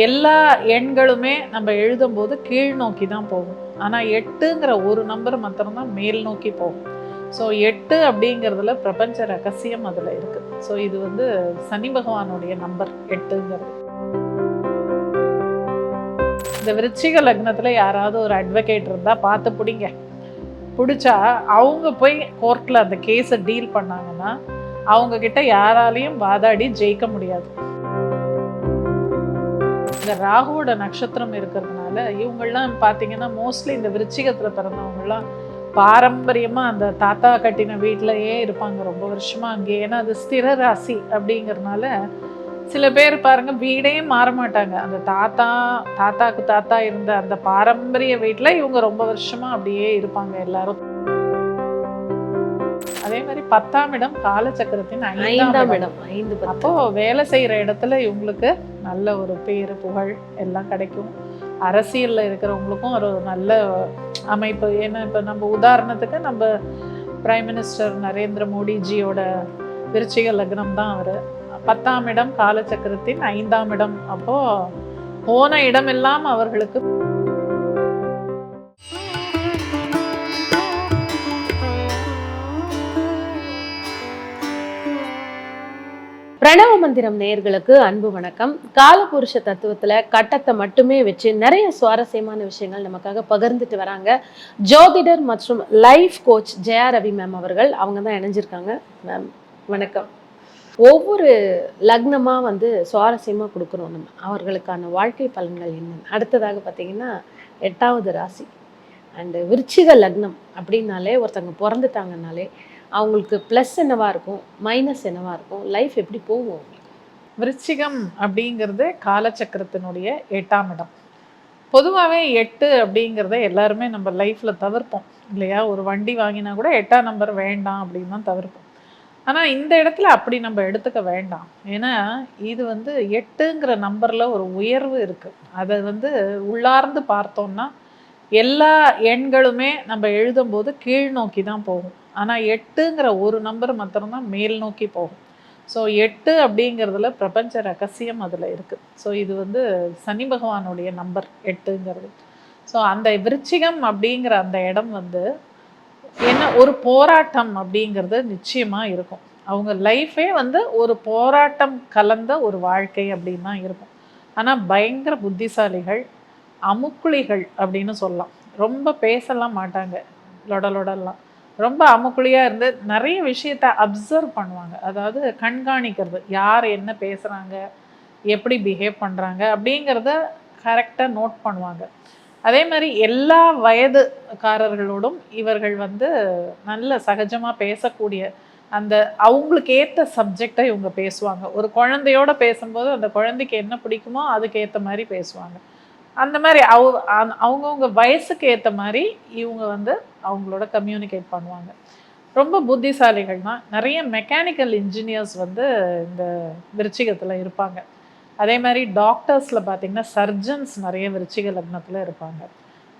எல்லா எண்களுமே நம்ம எழுதும்போது கீழ் நோக்கி தான் போகும். ஆனால் எட்டுங்கிற ஒரு நம்பர் மாத்திரம்தான் மேல் நோக்கி போகும். ஸோ எட்டு அப்படிங்கிறதுல பிரபஞ்ச ரகசியம் அதில் இருக்குது ஸோ இது வந்து சனி பகவானுடைய நம்பர் எட்டுங்கிறது. இந்த விருச்சிக லக்னத்தில் யாராவது ஒரு அட்வொகேட் இருந்தால் பார்த்து பிடிங்க. பிடிச்சா அவங்க போய் கோர்ட்டில் அந்த கேஸை டீல் பண்ணாங்கன்னா அவங்கக்கிட்ட யாராலையும் வாதாடி ஜெயிக்க முடியாது. இந்த ராகுவோட நட்சத்திரம் இருக்கிறதுனால இவங்கெல்லாம் பார்த்தீங்கன்னா மோஸ்ட்லி இந்த விருச்சிகத்தில் பிறந்தவங்கெல்லாம் பாரம்பரியமாக அந்த தாத்தா கட்டின வீட்டிலையே இருப்பாங்க ரொம்ப வருஷமாக அங்கே. ஏன்னா அது ஸ்திர ராசி அப்படிங்கிறதுனால சில பேர் பாருங்கள் வீடே மாற மாட்டாங்க. அந்த தாத்தா தாத்தாக்கு தாத்தா இருந்த அந்த பாரம்பரிய வீட்டில் இவங்க ரொம்ப வருஷமாக அப்படியே இருப்பாங்க எல்லாரும். அதே மாதிரி பத்தாம் இடம் காலச்சக்கரத்தின் ஐந்தாம் ஐந்தாம் இடம். இடம் ஐந்து அப்போ வேலை செய்யற இடத்துல இவங்களுக்கு நல்ல ஒரு பேரு புகழ் எல்லாம் கிடைக்கும். அரசியல்ல இருக்கிறவங்களுக்கும் ஒரு நல்ல அமைப்பு. ஏன்னா இப்போ நம்ம உதாரணத்துக்கு நம்ம பிரைம் மினிஸ்டர் நரேந்திர மோடிஜியோட விருச்சிக லக்னம் தான் அவர். பத்தாம் இடம் காலச்சக்கரத்தின் ஐந்தாம் இடம். அப்போ போன இடமெல்லாம் அவர்களுக்கு பிரணவ மந்திரம் நேயர்களுக்கு அன்பு வணக்கம். காலபுருஷ தத்துவத்துல கட்டத்தை மட்டுமே வச்சு நிறைய சுவாரஸ்யமான விஷயங்கள் நமக்காக பகிர்ந்துட்டு வராங்க. ஜோதிடர் மற்றும் life coach Jaya Ravi ma'am அவர்கள் அவங்க தான் இணைஞ்சிருக்காங்க. மேம் வணக்கம். ஒவ்வொரு லக்னமா வந்து சுவாரஸ்யமா கொடுக்குறோம் நம்ம. அவர்களுக்கான வாழ்க்கை பலன்கள் என்ன? அடுத்ததாக பார்த்தீங்கன்னா எட்டாவது ராசி. அண்டு விருச்சிக லக்னம் அப்படின்னாலே ஒருத்தவங்க பிறந்துட்டாங்கனாலே அவங்களுக்கு ப்ளஸ் என்னவாக இருக்கும் மைனஸ் என்னவாக இருக்கும் லைஃப் எப்படி போகும் விருச்சிகம் அப்படிங்கிறது காலச்சக்கரத்தினுடைய எட்டாம் இடம். பொதுவாகவே எட்டு அப்படிங்கிறத எல்லாருமே நம்ம லைஃப்பில் தவிர்ப்போம் இல்லையா? ஒரு வண்டி வாங்கினா கூட எட்டாம் நம்பர் வேண்டாம் அப்படின்னு தான் தவிர்ப்போம். ஆனால் இந்த இடத்துல அப்படி நம்ம எடுத்துக்க வேண்டாம். ஏன்னா இது வந்து எட்டுங்கிற நம்பரில் ஒரு உயர்வு இருக்குது அதை வந்து உள்ளார்ந்து பார்த்தோம்னா எல்லா எண்களுமே நம்ம எழுதும்போது கீழ் நோக்கி தான் போகும். ஆனால் எட்டுங்கிற ஒரு நம்பர் மாத்திரம்தான் மேல் நோக்கி போகும். ஸோ எட்டு அப்படிங்கிறதுல பிரபஞ்ச ரகசியம் அதில் இருக்குது ஸோ இது வந்து சனி பகவானுடைய நம்பர் எட்டுங்கிறது. ஸோ அந்த விருச்சிகம் அப்படிங்கிற அந்த இடம் வந்து என்ன ஒரு போராட்டம் அப்படிங்கிறது நிச்சயமாக இருக்கும். அவங்க லைஃபே வந்து ஒரு போராட்டம் கலந்த ஒரு வாழ்க்கை அப்படின்னு தான் இருக்கும். ஆனால் பயங்கர புத்திசாலிகள் அமுக்குளிகள் அப்படின்னு சொல்லலாம். ரொம்ப பேசலாம் மாட்டாங்க. லொடலொடலாம் ரொம்ப அமுக்குழியாக இருந்து நிறைய விஷயத்த அப்சர்வ் பண்ணுவாங்க. அதாவது கண்காணிக்கிறது. யார் என்ன பேசுகிறாங்க எப்படி பிஹேவ் பண்ணுறாங்க அப்படிங்கிறத கரெக்டாக நோட் பண்ணுவாங்க. அதே மாதிரி எல்லா வயதுக்காரர்களோடும் இவர்கள் வந்து நல்ல சகஜமாக பேசக்கூடிய அந்த அவங்களுக்கு ஏற்ற சப்ஜெக்டை இவங்க பேசுவாங்க. ஒரு குழந்தையோட பேசும்போது அந்த குழந்தைக்கு என்ன பிடிக்குமோ அதுக்கு ஏற்ற மாதிரி பேசுவாங்க. அந்த மாதிரி அவ அவங்கவுங்க வயசுக்கு ஏற்ற மாதிரி இவங்க வந்து அவங்களோட கம்யூனிகேட் பண்ணுவாங்க. ரொம்ப புத்திசாலிகள் தான் நிறைய மெக்கானிக்கல் இன்ஜினியர்ஸ் வந்து இந்த விருச்சிகத்தில் இருப்பாங்க. அதே மாதிரி டாக்டர்ஸில் பார்த்திங்கன்னா சர்ஜன்ஸ் நிறைய விருச்சிக லக்னத்தில் இருப்பாங்க.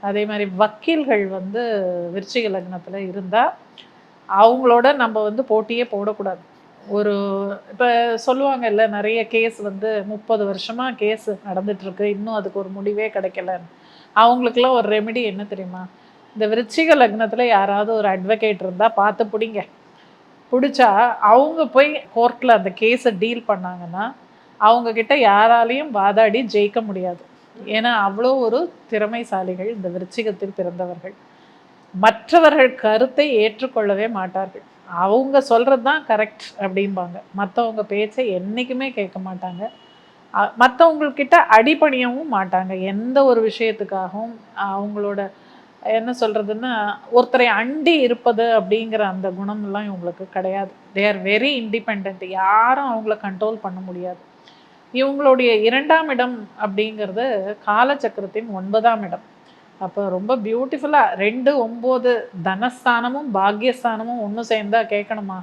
அதே மாதிரி வக்கீல்கள் வந்து விருச்சிக லக்னத்தில் இருந்தால் அவங்களோட நம்ம வந்து போட்டியே போடக்கூடாது. ஒரு இப்போ சொல்லுவாங்கல்ல நிறைய கேஸ் வந்து முப்பது வருஷமாக கேஸ் நடந்துட்டுருக்கு. இன்னும் அதுக்கு ஒரு முடிவே கிடைக்கலன்னு. அவங்களுக்குலாம் ஒரு ரெமெடி என்ன தெரியுமா? இந்த விருச்சிக லக்னத்தில் யாராவது ஒரு அட்வொகேட் இருந்தால் பார்த்து பிடிங்க. பிடிச்சா அவங்க போய் கோர்ட்டில் அந்த கேஸை டீல் பண்ணாங்கன்னா அவங்கக்கிட்ட யாராலையும் வாதாடி ஜெயிக்க முடியாது. ஏன்னா அவ்வளோ ஒரு திறமைசாலிகள் இந்த விருச்சிகத்தில் பிறந்தவர்கள். மற்றவர்கள் கருத்தை ஏற்றுக்கொள்ளவே மாட்டார்கள். அவங்க சொல்கிறது தான் கரெக்ட் அப்படிம்பாங்க. மற்றவங்க பேச்சை என்றைக்குமே கேட்க மாட்டாங்க. மற்றவங்கக்கிட்ட அடிபணியவும் மாட்டாங்க. எந்த ஒரு விஷயத்துக்காகவும் அவங்களோட என்ன சொல்கிறதுன்னா ஒருத்தரை அண்டி இருப்பது அப்படிங்கிற அந்த குணமெல்லாம் இவங்களுக்கு கிடையாது. தே ஆர் வெரி இண்டிபெண்ட் யாரும் அவங்கள கண்ட்ரோல் பண்ண முடியாது. இவங்களுடைய இரண்டாம் இடம் அப்படிங்கிறது காலச்சக்கரத்தின் ஒன்பதாம் இடம். அப்போ ரொம்ப பியூட்டிஃபுல்லாக ரெண்டு ஒம்பது தனஸ்தானமும் பாக்கியஸ்தானமும் ஒன்று சேர்ந்தா கேட்கணுமா?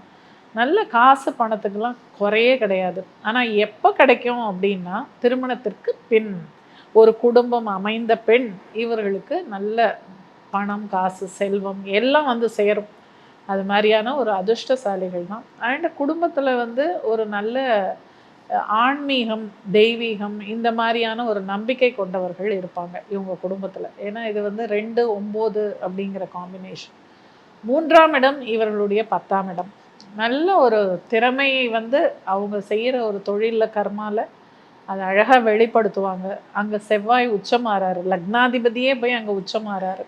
நல்ல காசு பணத்துக்கெல்லாம் குறையே கிடையாது. ஆனால் எப்போ கிடைக்கும் அப்படின்னா திருமணத்திற்கு பின் ஒரு குடும்பம் அமைந்த பெண் இவர்களுக்கு நல்ல பணம் காசு செல்வம் எல்லாம் வந்து சேரும். அது மாதிரியான ஒரு அதிர்ஷ்டசாலிகள் தான் அண்ட் குடும்பத்தில் வந்து ஒரு நல்ல ஆன்மீகம் தெய்வீகம் இந்த மாதிரியான ஒரு நம்பிக்கை கொண்டவர்கள் இருப்பாங்க இவங்க குடும்பத்தில். ஏன்னா இது வந்து ரெண்டு ஒம்பது அப்படிங்கிற காம்பினேஷன் மூன்றாம் இடம் இவர்களுடைய பத்தாம் இடம். நல்ல ஒரு திறமையை வந்து அவங்க செய்கிற ஒரு தொழிலில் கர்மால அதை அழகாக வெளிப்படுத்துவாங்க. அங்கே செவ்வாய் உச்சமாறாரு லக்னாதிபதியே போய் அங்கே உச்சமாறாரு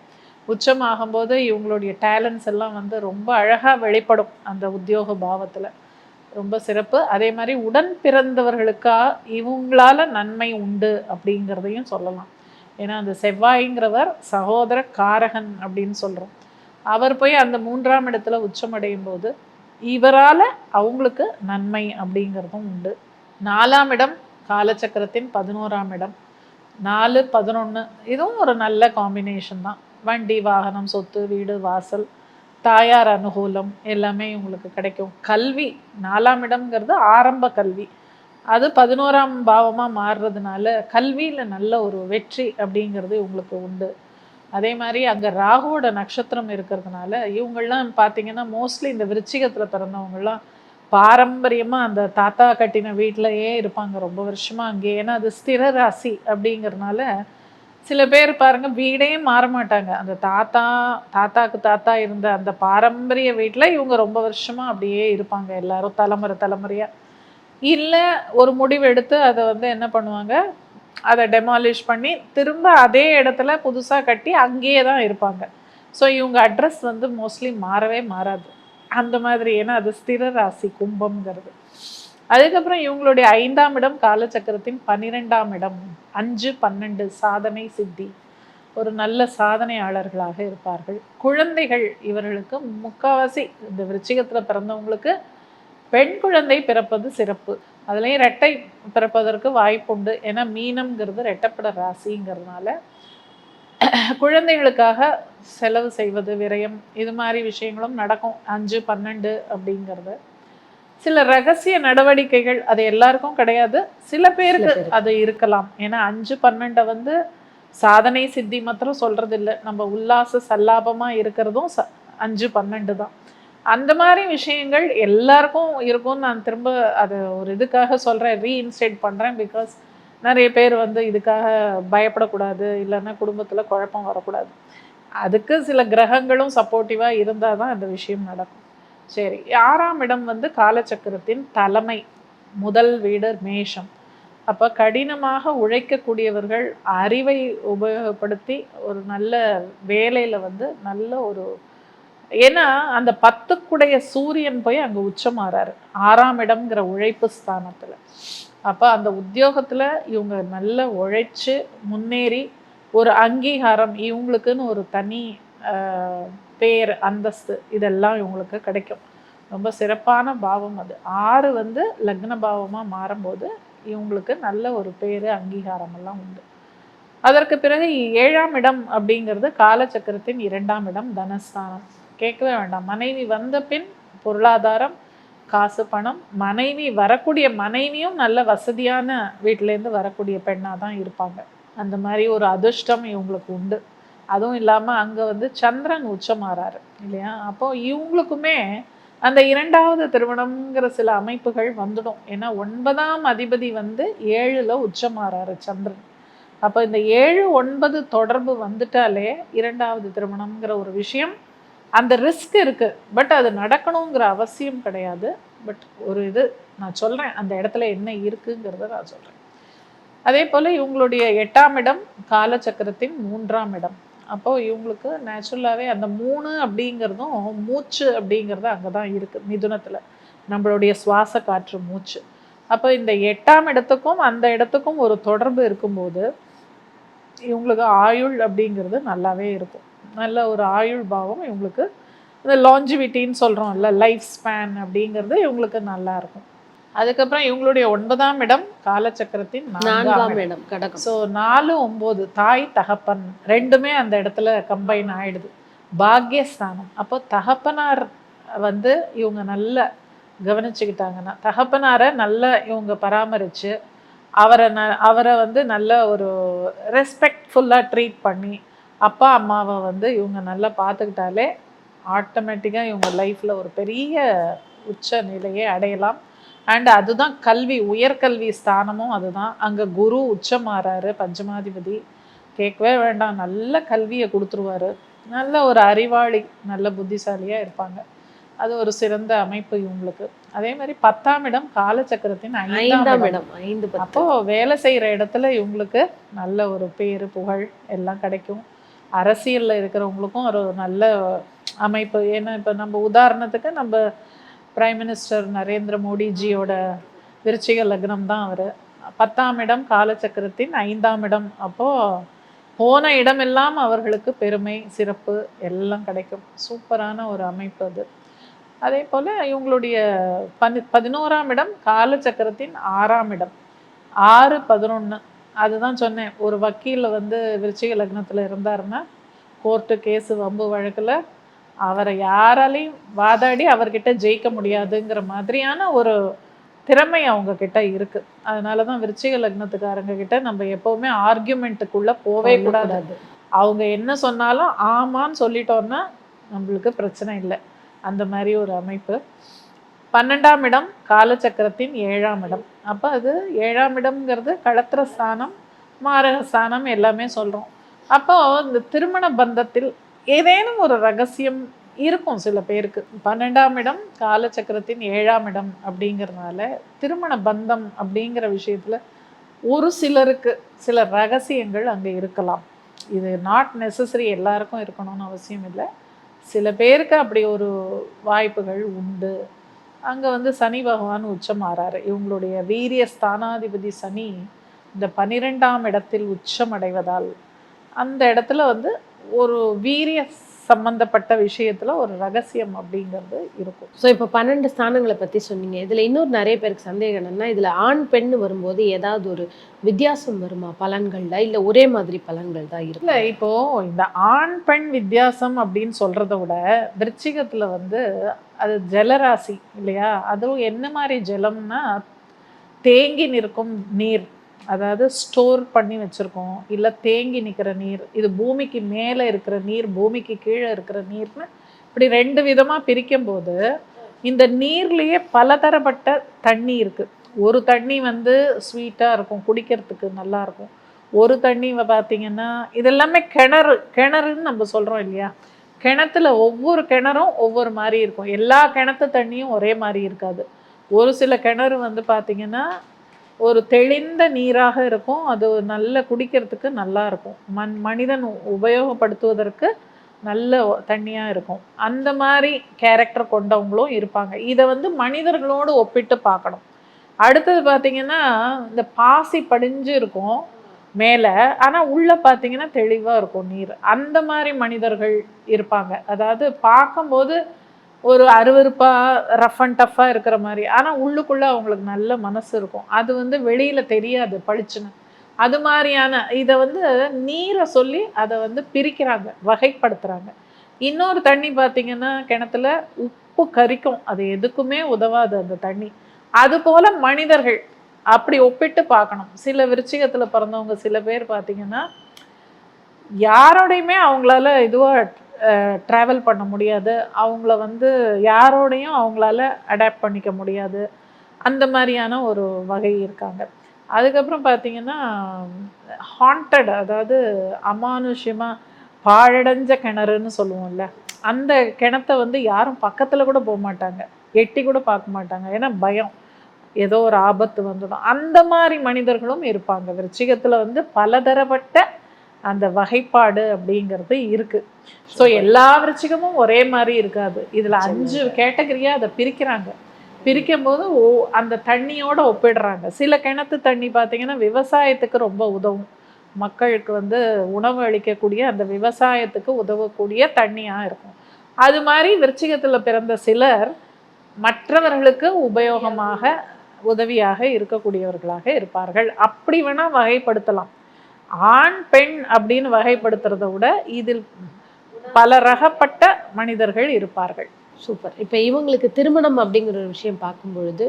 உச்சமாகும்போது இவங்களுடைய டேலண்ட்ஸ் எல்லாம் வந்து ரொம்ப அழகாக வெளிப்படும் அந்த உத்தியோக பாவத்தில். ரொம்ப சிறப்பு. அதே மாதிரி உடன் பிறந்தவர்களுக்கா இவங்களால நன்மை உண்டு அப்படிங்கிறதையும் சொல்லலாம். ஏன்னா அந்த செவ்வாய்ங்கிறவர் சகோதர காரகன் அப்படின்னு சொல்கிறோம் அவர் போய் அந்த மூன்றாம் இடத்துல உச்சமடையும் போது இவரால் அவங்களுக்கு நன்மை அப்படிங்கிறதும் உண்டு. நாலாம் இடம் காலச்சக்கரத்தின் பதினோராம் இடம். நாலு பதினொன்று இதுவும் ஒரு நல்ல காம்பினேஷன் தான். வண்டி வாகனம் சொத்து வீடு வாசல் தாயார் அனுகூலம் எல்லாமே உங்களுக்கு கிடைக்கும். கல்வி நாலாம் இடம்ங்கிறது ஆரம்ப கல்வி. அது பதினோராம் பாவமாக மாறுறதுனால கல்வியில் நல்ல ஒரு வெற்றி அப்படிங்கிறது உங்களுக்கு உண்டு. அதே மாதிரி அங்கே ராகுவோட நட்சத்திரம் இருக்கிறதுனால இவங்கள்லாம் பார்த்தீங்கன்னா மோஸ்ட்லி இந்த விருச்சிகத்தில் பிறந்தவங்கலாம் பாரம்பரியமாக அந்த தாத்தா கட்டின வீட்டிலையே இருப்பாங்க ரொம்ப வருஷமாக அங்கே. ஏன்னா அது ஸ்திர ராசி அப்படிங்கிறதுனால சில பேர் பாருங்க வீடே மாற மாட்டாங்க. அந்த தாத்தா தாத்தாக்கு தாத்தா இருந்த அந்த பாரம்பரிய வீட்டில் இவங்க ரொம்ப வருஷமாக அப்படியே இருப்பாங்க எல்லாரும் தலைமுறை தலைமுறையாக இல்லை ஒரு முடிவு எடுத்து அதை வந்து என்ன பண்ணுவாங்க? அதை டெமாலிஷ் பண்ணி திரும்ப அதே இடத்துல புதுசாக கட்டி அங்கேயே தான் இருப்பாங்க. ஸோ இவங்க அட்ரஸ் வந்து மோஸ்ட்லி மாறவே மாறாது. அந்த மாதிரி ஏன்னா அது ஸ்திர ராசி கும்பம்ங்கிறது. அதுக்கப்புறம் இவங்களுடைய ஐந்தாம் இடம் காலச்சக்கரத்தின் பன்னிரெண்டாம் இடம். அஞ்சு பன்னெண்டு சாதனை சித்தி. ஒரு நல்ல சாதனையாளர்களாக இருப்பார்கள். குழந்தைகள் இவர்களுக்கு முக்காவாசி இந்த விருச்சிகத்தில் பிறந்தவங்களுக்கு பெண் குழந்தை பிறப்பது சிறப்பு. அதுலேயும் ரெட்டை பிறப்பதற்கு வாய்ப்புண்டு ஏன்னா மீனம்ங்கிறது ரெட்டப்பட ராசிங்கிறதுனால குழந்தைகளுக்காக செலவு செய்வது விரயம் இது மாதிரி விஷயங்களும் நடக்கும். அஞ்சு பன்னெண்டு அப்படிங்கிறது. சில ரகசிய நடவடிக்கைகள் அது எல்லாருக்கும் கிடையாது. சில பேருக்கு. அது இருக்கலாம். ஏன்னா அஞ்சு பன்னெண்டை வந்து சாதனை சித்தி மாத்திரம் சொல்றது இல்லை நம்ம உல்லாச சல்லாபமா இருக்கிறதும் ச அஞ்சு பன்னெண்டு தான். அந்த மாதிரி விஷயங்கள் எல்லாருக்கும் இருக்கும்னு நான் திரும்ப அது ஒரு இதுக்காக சொல்கிறேன் ரீஇன்ஸ்டேட் பண்ணுறேன் பிகாஸ் நிறைய பேர் வந்து இதுக்காக பயப்படக்கூடாது. இல்லைன்னா குடும்பத்தில் குழப்பம் வரக்கூடாது. அதுக்கு சில கிரகங்களும் சப்போர்ட்டிவாக இருந்தால் தான் அந்த விஷயம் நடக்கும். சரி ஆறாம் இடம் வந்து காலச்சக்கரத்தின் தலைமை முதல் வீடு மேஷம். அப்போ கடினமாக உழைக்கக்கூடியவர்கள் அறிவை உபயோகப்படுத்தி ஒரு நல்ல வேலையில் வந்து நல்ல ஒரு ஏன்னா அந்த பத்துக்குடைய சூரியன் போய் அங்கே உச்சமாறாரு ஆறாம் இடம்ங்கிற உழைப்பு ஸ்தானத்தில். அப்போ அந்த உத்தியோகத்தில் இவங்க நல்ல உழைச்சு முன்னேறி ஒரு அங்கீகாரம் இவங்களுக்குன்னு ஒரு தனி பேர் அந்தஸ்து இதெல்லாம் இவங்களுக்கு கிடைக்கும். ரொம்ப சிறப்பான பாவம் அது. ஆறு வந்து லக்ன பாவமாக மாறும்போது இவங்களுக்கு நல்ல ஒரு பேர் அங்கீகாரமெல்லாம் உண்டு. அதற்கு பிறகு ஏழாம் இடம் அப்படிங்கிறது காலச்சக்கரத்தின் இரண்டாம் இடம் தனஸ்தானம். கேட்கவே வேண்டாம். மனைவி வந்த பின் பொருளாதாரம் காசு பணம். மனைவி வரக்கூடிய மனைவியும் நல்ல வசதியான வீட்டிலேருந்து வரக்கூடிய பெண்ணாக தான் இருப்பாங்க. அந்த மாதிரி ஒரு அதிர்ஷ்டம் இவங்களுக்கு உண்டு. அதுவும் இல்லாமல் அங்கே வந்து சந்திரன் உச்சமாறாரு இல்லையா? அப்போ இவங்களுக்குமே அந்த இரண்டாவது திருமணம்ங்கிற சில அமைப்புகள் வந்துடும். ஏன்னா ஒன்பதாம் அதிபதி வந்து ஏழில் உச்சமாறாரு சந்திரன். அப்போ இந்த ஏழு ஒன்பது தொடர்பு வந்துட்டாலே இரண்டாவது திருமணம்ங்கிற ஒரு விஷயம் அந்த ரிஸ்க் இருக்குது பட் அது நடக்கணுங்கிற அவசியம் கிடையாது. பட் ஒரு இது நான் சொல்கிறேன் அந்த இடத்துல என்ன இருக்குங்கிறத நான் சொல்கிறேன் அதே போல் இவங்களுடைய எட்டாம் இடம் காலச்சக்கரத்தின் மூன்றாம் இடம். அப்போது இவங்களுக்கு நேச்சுரலாகவே அந்த மூணு அப்படிங்கிறதும் மூச்சு அப்படிங்கிறது அங்கே தான் இருக்குது மிதுனத்தில். நம்மளுடைய சுவாச காற்று மூச்சு. அப்போ இந்த எட்டாம் இடத்துக்கும் அந்த இடத்துக்கும் ஒரு தொடர்பு இருக்கும்போது இவங்களுக்கு ஆயுள் அப்படிங்கிறது நல்லாவே இருக்கும். நல்ல ஒரு ஆயுள் பாவம் இவங்களுக்கு. இந்த லாஞ்சிவிட்டின்னு சொல்கிறோம்ல லைஃப் ஸ்பேன் அப்படிங்கிறது இவங்களுக்கு நல்லா இருக்கும். அதுக்கப்புறம் இவங்களுடைய ஒன்பதாம் இடம் காலச்சக்கரத்தின் நான்காம் இடம். கடகம். ஸோ நாலு ஒம்பது தாய் தகப்பன் ரெண்டுமே அந்த இடத்துல கம்பைன் ஆயிடுது. பாக்யஸ்தானம். அப்போ தகப்பனார் வந்து இவங்க நல்ல கவனிச்சுக்கிட்டாங்கன்னா தகப்பனாரை நல்ல இவங்க பராமரித்து அவரை ந அவரை வந்து நல்ல ஒரு ரெஸ்பெக்ட்ஃபுல்லாக ட்ரீட் பண்ணி அப்பா அம்மாவை வந்து இவங்க நல்லா பார்த்துக்கிட்டாலே ஆட்டோமேட்டிக்காக இவங்க லைஃப்பில் ஒரு பெரிய உச்ச நிலையை அடையலாம். அண்ட் அதுதான் கல்வி உயர்கல்வி ஸ்தானமும் அதுதான். அங்கே குரு உச்சமாறாரு பஞ்சமாதிபதி. கேட்கவே வேண்டாம் நல்ல கல்வியை கொடுத்துருவாரு. நல்ல ஒரு அறிவாளி நல்ல புத்திசாலியாக இருப்பாங்க. அது ஒரு சிறந்த அமைப்பு இவங்களுக்கு. அதே மாதிரி பத்தாம் இடம் காலச்சக்கரத்தின் ஐந்தாம் இடம். ஐந்து அப்போ வேலை செய்கிற இடத்துல இவங்களுக்கு நல்ல ஒரு பேர் புகழ் எல்லாம் கிடைக்கும். அரசியலில் இருக்கிறவங்களுக்கும் ஒரு நல்ல அமைப்பு. ஏன்னா இப்போ நம்ம உதாரணத்துக்கு நம்ம பிரைம் மினிஸ்டர் நரேந்திர மோடிஜியோட விருச்சிக லக்னம் தான் அவர். பத்தாம் இடம் காலச்சக்கரத்தின் ஐந்தாம் இடம். அப்போது போன இடமெல்லாம் அவர்களுக்கு பெருமை சிறப்பு எல்லாம் கிடைக்கும். சூப்பரான ஒரு அமைப்பு அது. அதே போல் இவங்களுடைய பதி பதினோராம் இடம் காலச்சக்கரத்தின் ஆறாம் இடம். ஆறு பதினொன்று அதுதான் சொன்னேன். ஒரு வக்கீல் வந்து விருச்சிக லக்னத்தில் இருந்தாருன்னா கோர்ட்டு கேஸு வம்பு வழக்கில் அவரை யாராலையும் வாதாடி அவர்கிட்ட ஜெயிக்க முடியாதுங்கிற மாதிரியான ஒரு திறமை அவங்க கிட்ட இருக்கு. அதனால தான் விருச்சிக லக்னத்துக்காரங்க கிட்ட நம்ம எப்பவுமே ஆர்கியூமெண்ட்டுக்குள்ள போவே கூடாது. அவங்க என்ன சொன்னாலும் ஆமான்னு சொல்லிட்டோம்னா நம்மளுக்கு பிரச்சனை இல்லை. அந்த மாதிரி ஒரு அமைப்பு. பன்னெண்டாம் இடம் காலச்சக்கரத்தின் ஏழாம் இடம். அப்போ அது ஏழாம் இடம்ங்கிறது களத்திர ஸ்தானம் மாரக ஸ்தானம் எல்லாமே சொல்கிறோம் அப்போ இந்த திருமண பந்தத்தில் ஏதேனும் ஒரு ரகசியம் இருக்கும் சில பேருக்கு. பன்னெண்டாம் இடம் காலச்சக்கரத்தின் ஏழாம் இடம் அப்படிங்கிறதுனால திருமண பந்தம் அப்படிங்கிற விஷயத்தில் ஒரு சிலருக்கு சில ரகசியங்கள் அங்கே இருக்கலாம். இது நாட் நெசசரி எல்லாருக்கும் இருக்கணும்னு அவசியம் இல்லை. சில பேருக்கு அப்படி ஒரு வாய்ப்புகள் உண்டு. அங்கே வந்து சனி பகவான் உச்சம் ஆறாரு இவங்களுடைய வீரிய ஸ்தானாதிபதி சனி இந்த பனிரெண்டாம் இடத்தில் உச்சம் அடைவதால் அந்த இடத்துல வந்து ஒரு வீரிய சம்பந்தப்பட்ட விஷயத்துல ஒரு ரகசியம் அப்படிங்கிறது இருக்கும். ஸோ இப்போ பன்னெண்டு ஸ்தானங்களை பத்தி சொன்னீங்க. இதுல இன்னொரு நிறைய பேருக்கு சந்தேகம் என்னன்னா இதுல ஆண் பெண் வரும்போது ஏதாவது ஒரு வித்தியாசம் வருமா? பலன்கள்ல இல்ல ஒரே மாதிரி பலன்கள் தான் இருக்கும்? இல்லை இப்போ இந்த ஆண் பெண் வித்தியாசம் அப்படின்னு சொல்றத விட விருச்சிகத்துல வந்து அது ஜலராசி இல்லையா? அதுவும் என்ன மாதிரி ஜலம்னா தேங்கி நிற்கும் நீர். அதாவது ஸ்டோர் பண்ணி வச்சுருக்கோம். இல்லை தேங்கி நிற்கிற நீர் இது பூமிக்கு மேலே இருக்கிற நீர் பூமிக்கு கீழே இருக்கிற நீர்னு இப்படி ரெண்டு விதமாக பிரிக்கும்போது இந்த நீர்லேயே பலதரப்பட்ட தண்ணி இருக்குது ஒரு தண்ணி வந்து ஸ்வீட்டாக இருக்கும் குடிக்கிறதுக்கு நல்லா இருக்கும். ஒரு தண்ணி பார்த்திங்கன்னா பார்த்தீங்கன்னா இதெல்லாமே கிணறு கிணறுன்னு நம்ம சொல்கிறோம் இல்லையா? கிணத்துல ஒவ்வொரு கிணறும் ஒவ்வொரு மாதிரி இருக்கும். எல்லா கிணத்து தண்ணியும் ஒரே மாதிரி இருக்காது. ஒரு சில கிணறு வந்து பார்த்திங்கன்னா ஒரு தெளிந்த நீராக இருக்கும். அது நல்ல குடிக்கிறதுக்கு நல்லா இருக்கும். மண் மனிதன் உபயோகப்படுத்துவதற்கு நல்ல தண்ணியாக இருக்கும். அந்த மாதிரி கேரக்டர் கொண்டவங்களும் இருப்பாங்க. இதை வந்து மனிதர்களோடு ஒப்பிட்டு பார்க்கணும். அடுத்தது பார்த்தீங்கன்னா இந்த பாசி படிஞ்சு இருக்கும் மேலே ஆனால் உள்ளே பார்த்தீங்கன்னா தெளிவாக இருக்கும் நீர். அந்த மாதிரி மனிதர்கள் இருப்பாங்க. அதாவது பார்க்கும்போது ஒரு அருவருப்பாக ரஃப் அண்ட் டஃப்பாக இருக்கிற மாதிரி. ஆனால் உள்ளுக்குள்ளே அவங்களுக்கு நல்ல மனசு இருக்கும். அது வந்து வெளியில் தெரியாது பளிச்சுன்னு. அது மாதிரியான இதை வந்து நீரை சொல்லி அதை வந்து பிரிக்கிறாங்க வகைப்படுத்துகிறாங்க இன்னொரு தண்ணி பார்த்தீங்கன்னா கிணத்துல உப்பு கரிக்கும். அது எதுக்குமே உதவாது அந்த தண்ணி. அது போல மனிதர்கள் அப்படி ஒப்பிட்டு பார்க்கணும். சில விருச்சிகத்தில் பிறந்தவங்க சில பேர் பார்த்தீங்கன்னா யாரோடையுமே அவங்களால இதுவாக ட்ராவல் பண்ண முடியாது. அவங்கள வந்து யாரோடையும் அவங்களால அடாப்ட் பண்ணிக்க முடியாது. அந்த மாதிரியான ஒரு வகை இருக்காங்க. அதுக்கப்புறம் பார்த்தீங்கன்னா ஹாண்டட் அதாவது அமானுஷ்யமாக பாழடைஞ்ச கிணறுன்னு சொல்லுவோம்ல அந்த கிணத்தை வந்து யாரும் பக்கத்தில் கூட போக மாட்டாங்க. எட்டி கூட பார்க்க மாட்டாங்க. ஏன்னா பயம். ஏதோ ஒரு ஆபத்து வந்துடும். அந்த மாதிரி மனிதர்களும் இருப்பாங்க. விருச்சிகத்தில் வந்து பலதரப்பட்ட அந்த வகைப்பாடு அப்படிங்கிறது இருக்கு. ஸோ எல்லா விருச்சிகமும் ஒரே மாதிரி இருக்காது. இதில் அஞ்சு கேட்டகரியாக அதை பிரிக்கிறாங்க. பிரிக்கும் போது ஓ அந்த தண்ணியோட ஒப்பிடுறாங்க. சில கிணத்து தண்ணி பார்த்தீங்கன்னா விவசாயத்துக்கு ரொம்ப உதவும். மக்களுக்கு வந்து உணவு அளிக்கக்கூடிய அந்த விவசாயத்துக்கு உதவக்கூடிய தண்ணியாக இருக்கும். அது மாதிரி விருச்சிகத்தில் பிறந்த சிலர் மற்றவர்களுக்கு உபயோகமாக உதவியாக இருக்கக்கூடியவர்களாக இருப்பார்கள். அப்படி வேணா வகைப்படுத்தலாம். ஆண் பெண் அப்படின்னு வகைப்படுத்துறதை விட இதில் பல ரகப்பட்ட மனிதர்கள் இருப்பார்கள். சூப்பர். இப்போ இவங்களுக்கு திருமணம் அப்படிங்கிற ஒரு விஷயம் பார்க்கும் பொழுது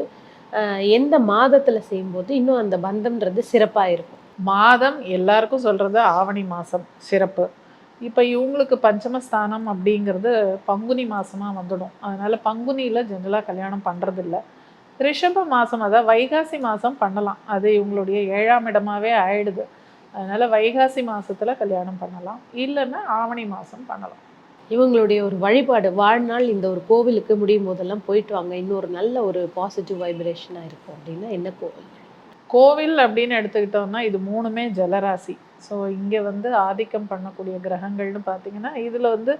எந்த மாதத்துல செய்யும்போது இன்னும் அந்த பந்தம்ன்றது சிறப்பா இருக்கும்? மாதம் எல்லாருக்கும் சொல்றது ஆவணி மாதம் சிறப்பு. இப்போ இவங்களுக்கு பஞ்சமஸ்தானம் அப்படிங்கிறது பங்குனி மாசமா வந்துடும். அதனால பங்குனியில் ஜெனரலாக கல்யாணம் பண்றதில்ல. ரிஷப மாதம் அதாவது வைகாசி மாதம் பண்ணலாம். அது இவங்களுடைய ஏழாம் இடமாவே ஆயிடுது. அதனால வைகாசி மாசத்துல கல்யாணம் பண்ணலாம். இல்லைன்னா ஆவணி மாதம் பண்ணலாம். இவங்களுடைய ஒரு வழிபாடு வாழ்நாள் இந்த ஒரு கோவிலுக்கு முடியும் போதெல்லாம் போயிட்டு வாங்க. இன்னொரு நல்ல ஒரு பாசிட்டிவ் வைப்ரேஷனாக இருக்கும் அப்படின்னா என்ன கோவில்? கோவில் அப்படின்னு எடுத்துக்கிட்டோம்னா இது மூணுமே ஜலராசி. ஸோ இங்கே வந்து ஆதிக்கம் பண்ணக்கூடிய கிரகங்கள்னு பார்த்தீங்கன்னா இதில் வந்து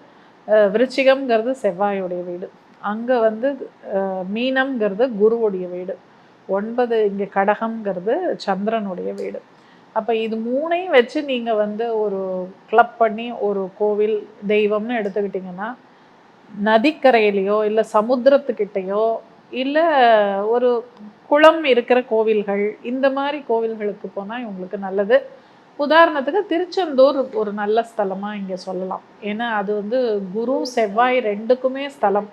விருச்சிகம்ங்கிறது செவ்வாயுடைய வீடு. அங்கே வந்து மீனம்ங்கிறது குருவுடைய வீடு. ஒன்பது இங்கே கடகம்ங்கிறது சந்திரனுடைய வீடு. அப்போ இது மூணையும் வச்சு நீங்கள் வந்து ஒரு கிளப் பண்ணி ஒரு கோவில் தெய்வம்னு எடுத்துக்கிட்டிங்கன்னா நதிக்கரையிலையோ இல்லை சமுத்திரத்துக்கிட்டேயோ இல்லை ஒரு குளம் இருக்கிற கோவில்கள் இந்த மாதிரி கோவில்களுக்கு போனால் இவங்களுக்கு நல்லது. உதாரணத்துக்கு திருச்செந்தூர் ஒரு நல்ல ஸ்தலமாக இங்கே சொல்லலாம். ஏன்னா அது வந்து குரு செவ்வாய் ரெண்டுக்குமே ஸ்தலம்.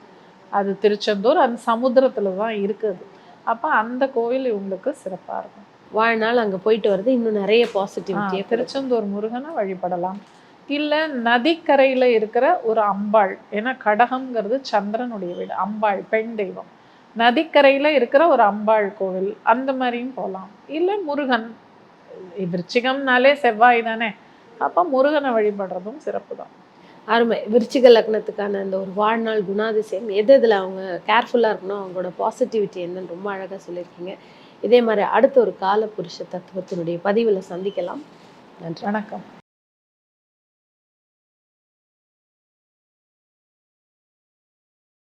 அது திருச்செந்தூர் அந்த சமுத்திரத்தில் தான் இருக்குது. அப்போ அந்த கோவில் இவங்களுக்கு சிறப்பாக இருக்கும். வாழ்நாள் அங்கே போயிட்டு வர்றது இன்னும் நிறைய பாசிட்டிவிட்டியை திருச்செந்தூர் முருகனை வழிபடலாம். இல்லை நதிக்கரையில் இருக்கிற ஒரு அம்பாள். ஏன்னா கடகம்ங்கிறது சந்திரனுடைய வீடு அம்பாள் பெண் தெய்வம். நதிக்கரையில் இருக்கிற ஒரு அம்பாள் கோவில் அந்த மாதிரியும் போகலாம் இல்லை முருகன். விருச்சிகம்னாலே செவ்வாய் தானே. அப்போ முருகனை வழிபடுறதும் சிறப்பு தான். அருமை. விருச்சிக லக்னத்துக்கான அந்த ஒரு வாழ்நாள் குணாதிசயம் எது இதில் அவங்க கேர்ஃபுல்லாக இருக்கணும் அவங்களோட பாசிட்டிவிட்டி என்னன்னு ரொம்ப அழகாக சொல்லியிருக்கீங்க. இதே மாதிரி அடுத்த ஒரு கால புருஷ தத்துவத்தினுடைய பதிவில் சந்திக்கலாம். நன்றி. வணக்கம்.